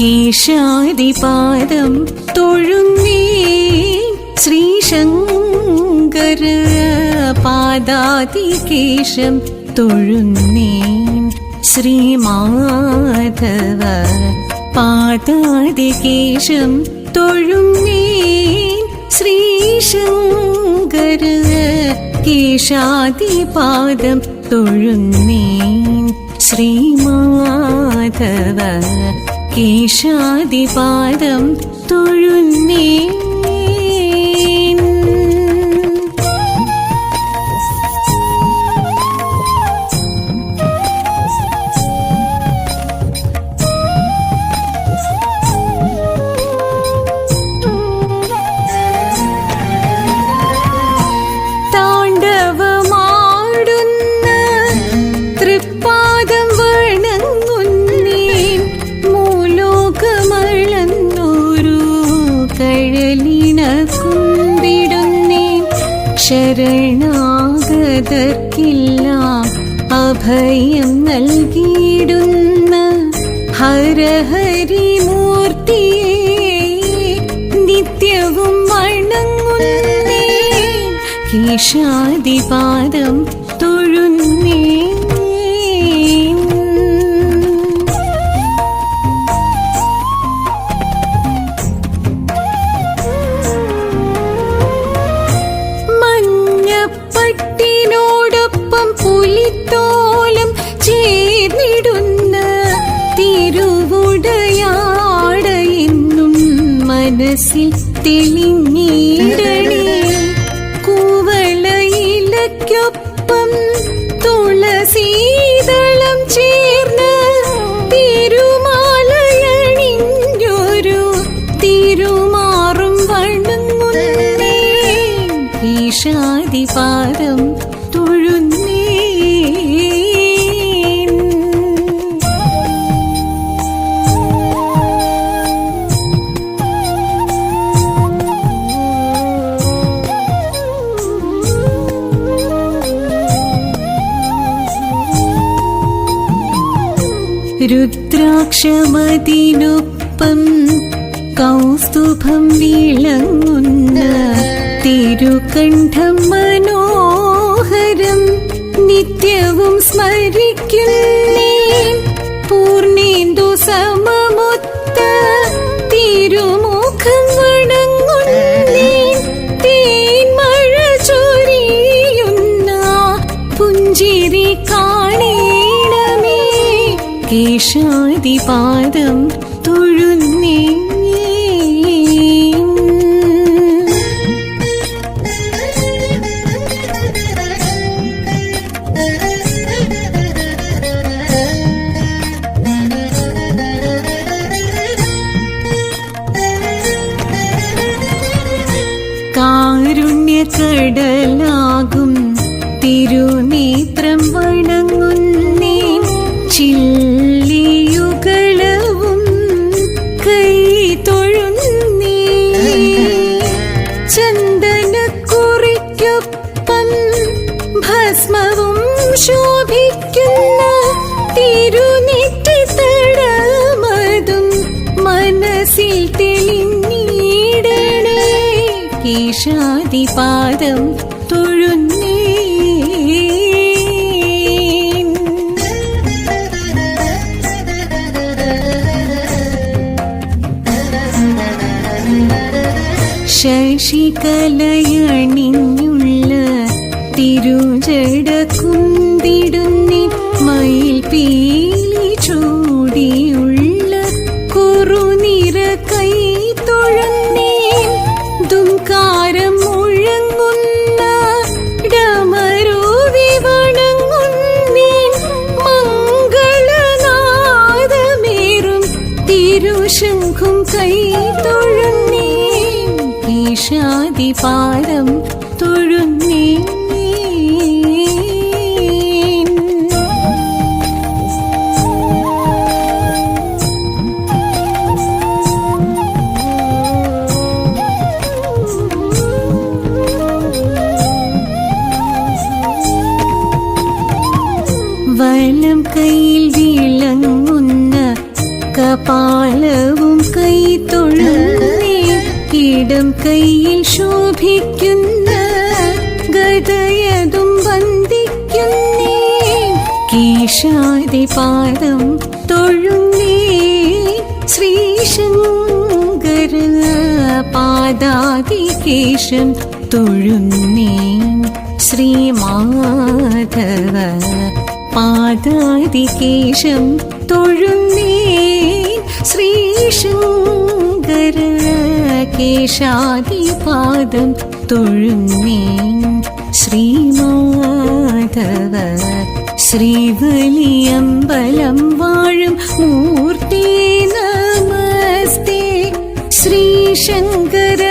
കേശാദിപാദം തൊഴുന്നേ ശ്രീശങ്കര പാദാതികേശം തൊഴുന്നേ ശ്രീമാധവ പാദാതികേശം തൊഴുന്നേ ശ്രീശങ്കര കേശാദിപാദം തൊഴുന്നേ ശ്രീമാധവ കേശാദിപാദം തൊഴുന്നേ. ശരണാഗതർക്കെല്ലാം. അഭയം നൽകിയിടുന്ന ഹരഹരി മൂർത്തിയെ നിത്യവും വണങ്ങുന്നേ. കേശാദിപാദം തൊഴുന്നേ. മനസ്സിൽ തെളിഞ്ഞിടണേ രുദ്രാക്ഷമതിനൊപ്പം കൗസ്തുഭം വിളങ്ങുന്ന തിരുകണ്ഠം മനോഹരം നിത്യവും സ്മരിക്കുന്നേ. പൂർണേന്ദു സമമൊത്ത കേശാദിപാദം തൊഴുന്നേ കാരുണ്യകടലാകും തിരുനേത്രം കേശാദിപാദം തൊഴുന്നേ ശശികലയണിഞ്ഞുള്ള തിരുജട കുന്തിടുന്നി മയിൽ പീലി ഈശാദിപാദം തൊഴുന്നേ വലം കയ്യിൽ വിളങ്ങുന്ന കപാലവും കൈ തൊഴുന്നേ ഇടം കയ്യിൽ ശോഭിക്കുന്ന ഗതയതും വന്ദിക്കുന്നേ കേശാദിപാദം തൊഴുന്നേ ശ്രീശങ്കര പാദാതി കേശം തൊഴുന്നേ ശ്രീമാധവ പാദാതി കേശം തൊഴുന്നേ ശ്രീശങ്കര കേശാദിപാദം തൊഴുന്നേ ശ്രീമാധവ ശ്രീവലിയമ്പലം വാഴും മൂർത്തി നമസ്തേ. ശ്രീശങ്കര